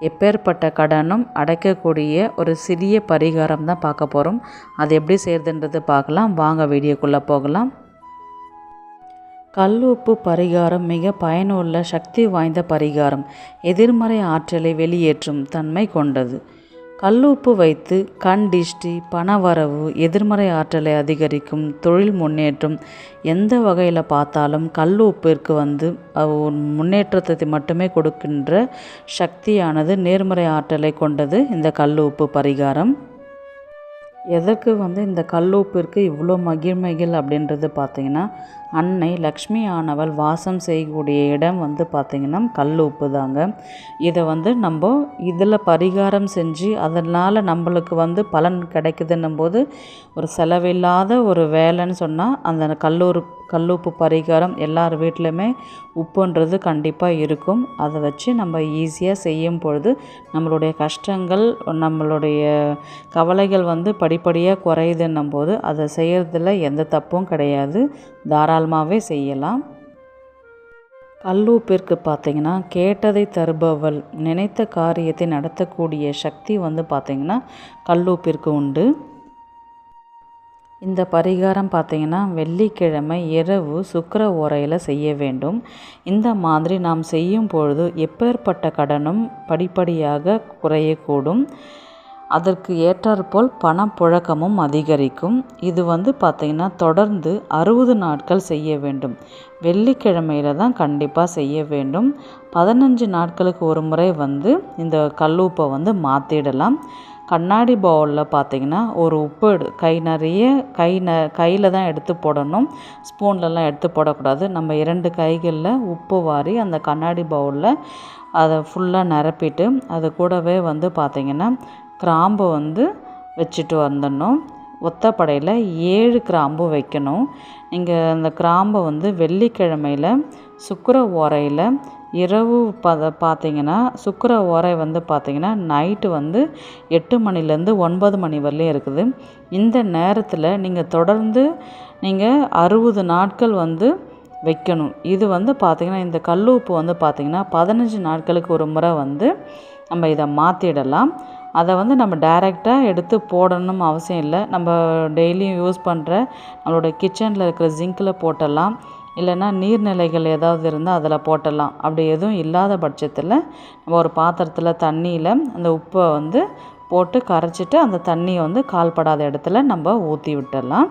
எப்பேற்பட்ட கடனும் அடைக்கக்கூடிய ஒரு சிறிய பரிகாரம் தான் பார்க்க போகிறோம் அது எப்படி செய்கிறதுன்றது பார்க்கலாம். வாங்க வீடியோக்குள்ளே போகலாம். கல் உப்பு பரிகாரம் மிக பயனுள்ள சக்தி வாய்ந்த பரிகாரம். எதிர்மறை ஆற்றலை வெளியேற்றும் தன்மை கொண்டது. கல்லுப்பு வைத்து கண் டிஷ்டி பணவரவு எதிர்மறை ஆற்றலை அதிகரிக்கும் தொழில் முன்னேற்றம் எந்த வகையில் பார்த்தாலும் கல் உப்பிற்கு வந்து முன்னேற்றத்தை மட்டுமே கொடுக்கின்ற சக்தியானது நேர்மறை ஆற்றலை கொண்டது இந்த கல் உப்பு பரிகாரம். எதற்கு வந்து இந்த கல்லூப்பிற்கு இவ்வளோ மகிழ்மைகள் அப்படின்றது பார்த்திங்கன்னா அன்னை லக்ஷ்மி ஆனவள் வாசம் செய்யக்கூடிய இடம் வந்து பார்த்திங்கன்னா கல்லூப்பு தாங்க. இதை வந்து நம்ம இதில் பரிகாரம் செஞ்சு அதனால் நம்மளுக்கு வந்து பலன் கிடைக்குதுன்னும் போது ஒரு செலவில்லாத ஒரு வேலைன்னு சொன்னால் அந்த கல்லூர் கல்லூப்பு பரிகாரம் எல்லார் வீட்டிலையுமே உப்புன்றது கண்டிப்பாக இருக்கும். அதை வச்சு நம்ம ஈஸியாக செய்யும் பொழுது நம்மளுடைய கஷ்டங்கள் நம்மளுடைய கவலைகள் வந்து படி படிப்படியாக குறையுதுன்னும் போது அதை செய்கிறதுல எந்த தப்பும் கிடையாது. தாராளமாகவே செய்யலாம். கல்லூப்பிற்கு பார்த்திங்கன்னா கேட்டதை தருபவள் நினைத்த காரியத்தை நடத்தக்கூடிய சக்தி வந்து பார்த்திங்கன்னா கல்லூப்பிற்கு உண்டு. இந்த பரிகாரம் பார்த்திங்கன்னா வெள்ளிக்கிழமை இரவு சுக்கர உரையில் செய்ய வேண்டும். இந்த மாதிரி நாம் செய்யும் பொழுது எப்பேற்பட்ட கடனும் படிப்படியாக குறையக்கூடும். அதற்கு ஏற்றாற்போல் பணப்புழக்கமும் அதிகரிக்கும். இது வந்து பார்த்திங்கன்னா தொடர்ந்து அறுபது நாட்கள் செய்ய வேண்டும். வெள்ளிக்கிழமையில் தான் கண்டிப்பாக செய்ய வேண்டும். பதினஞ்சு நாட்களுக்கு ஒரு முறை வந்து இந்த கல்லூப்பை வந்து மாற்றிடலாம் கண்ணாடி பவுலில் பார்த்திங்கன்னா ஒரு உப்பு எடு கை நிறைய கை ந கையில் தான் எடுத்து போடணும். ஸ்பூன்லலாம் எடுத்து போடக்கூடாது. நம்ம இரண்டு கைகளில் உப்பு வாரி அந்த கண்ணாடி பவுலில் அதை ஃபுல்லாக நிரப்பிட்டு அது கூடவே வந்து பார்த்திங்கன்னா கிராம்பு வந்து வச்சுட்டு வந்துடணும். ஒத்தப்படையில் ஏழு கிராம்பு வைக்கணும். நீங்கள் அந்த கிராம்பை வந்து வெள்ளிக்கிழமையில் சுக்கர ஓரையில் இரவு பத பார்த்தீங்கன்னா சுக்கர ஓரை வந்து பார்த்திங்கன்னா நைட்டு வந்து எட்டு மணிலேருந்து ஒன்பது மணி வரலையும் இருக்குது. இந்த நேரத்தில் நீங்கள் தொடர்ந்து நீங்கள் அறுபது நாட்கள் வந்து வைக்கணும். இது வந்து பார்த்திங்கன்னா இந்த கல்லுப்பு வந்து பார்த்திங்கன்னா பதினஞ்சு நாட்களுக்கு ஒரு முறை வந்து நம்ம இதை மாற்றிடலாம் அதை வந்து நம்ம டைரெக்டாக எடுத்து போடணும் அவசியம் இல்லை. நம்ம டெய்லியும் யூஸ் பண்ணுற நம்மளோட கிச்சனில் இருக்கிற ஜிங்கில் போட்டலாம். இல்லைன்னா நீர்நிலைகள் ஏதாவது இருந்தால் அதில் போட்டலாம். அப்படி எதுவும் இல்லாத பட்சத்தில் நம்ம ஒரு பாத்திரத்தில் தண்ணியில் அந்த உப்பை வந்து போட்டு கரைச்சிட்டு அந்த தண்ணியை வந்து கால்படாத இடத்துல நம்ம ஊற்றி விட்டுடலாம்.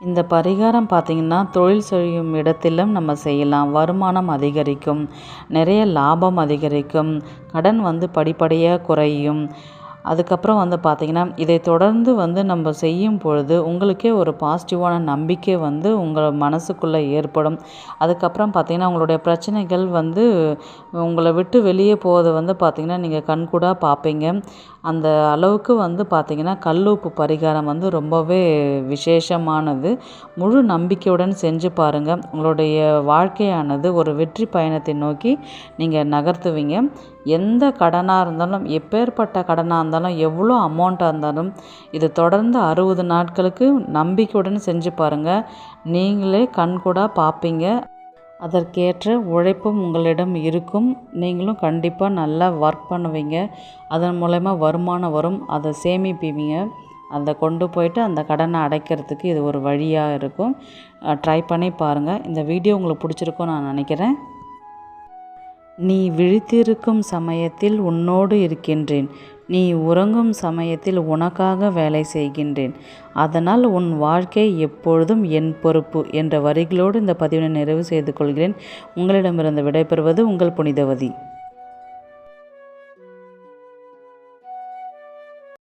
இந்த பரிகாரம் பார்த்திங்கன்னா தொழில் செய்யும் இடத்திலும் நம்ம செய்யலாம். வருமானம் அதிகரிக்கும். நிறைய லாபம் அதிகரிக்கும். கடன் வந்து படிப்படியாக குறையும். அதுக்கப்புறம் வந்து பார்த்திங்கன்னா இதை தொடர்ந்து வந்து நம்ம செய்யும் பொழுது உங்களுக்கே ஒரு பாசிட்டிவான நம்பிக்கை வந்து உங்கள் மனசுக்குள்ளே ஏற்படும். அதுக்கப்புறம் பார்த்திங்கன்னா உங்களுடைய பிரச்சனைகள் வந்து உங்களை விட்டு வெளியே போவதை வந்து பார்த்திங்கன்னா நீங்கள் கண்கூடாக பார்ப்பீங்க. அந்த அளவுக்கு வந்து பார்த்திங்கன்னா கல்லுப்பு பரிகாரம் வந்து ரொம்பவே விசேஷமானது. முழு நம்பிக்கையுடன் செஞ்சு பாருங்கள் உங்களுடைய வாழ்க்கையானது ஒரு வெற்றி பயணத்தை நோக்கி நீங்கள் நகர்த்துவீங்க. எந்த கடனாக இருந்தாலும் எப்பேற்பட்ட கடனாக இருந்தாலும் எவ்வளோ அமௌண்ட்டாக இருந்தாலும் இது தொடர்ந்து அறுபது நாட்களுக்கு நம்பிக்கையுடன் செஞ்சு பாருங்கள் நீங்களே கண்கூடாக பார்ப்பீங்க. அதற்கேற்ற உழைப்பும் உங்களிடம் இருக்கும். நீங்களும் கண்டிப்பாக நல்லா ஒர்க் பண்ணுவீங்க. அதன் மூலயமா வருமானம் வரும். அதை சேமிப்பீங்க. அதை கொண்டு போயிட்டு அந்த கடனை அடைக்கிறதுக்கு இது ஒரு வழியாக இருக்கும். ட்ரை பண்ணி பாருங்கள் இந்த வீடியோ உங்களுக்கு பிடிச்சிருக்கும் நான் நினைக்கிறேன். நீ விழித்திருக்கும் சமயத்தில் உன்னோடு இருக்கின்றேன். நீ உறங்கும் சமயத்தில் உனக்காக வேலை செய்கின்றேன். அதனால் உன் வாழ்க்கை எப்பொழுதும் என் பொறுப்பு என்ற வரிகளோடு இந்த பதிவினை நிறைவு செய்து கொள்கிறேன். உங்களிடமிருந்து விடைபெறுவது உங்கள் புனிதவதி.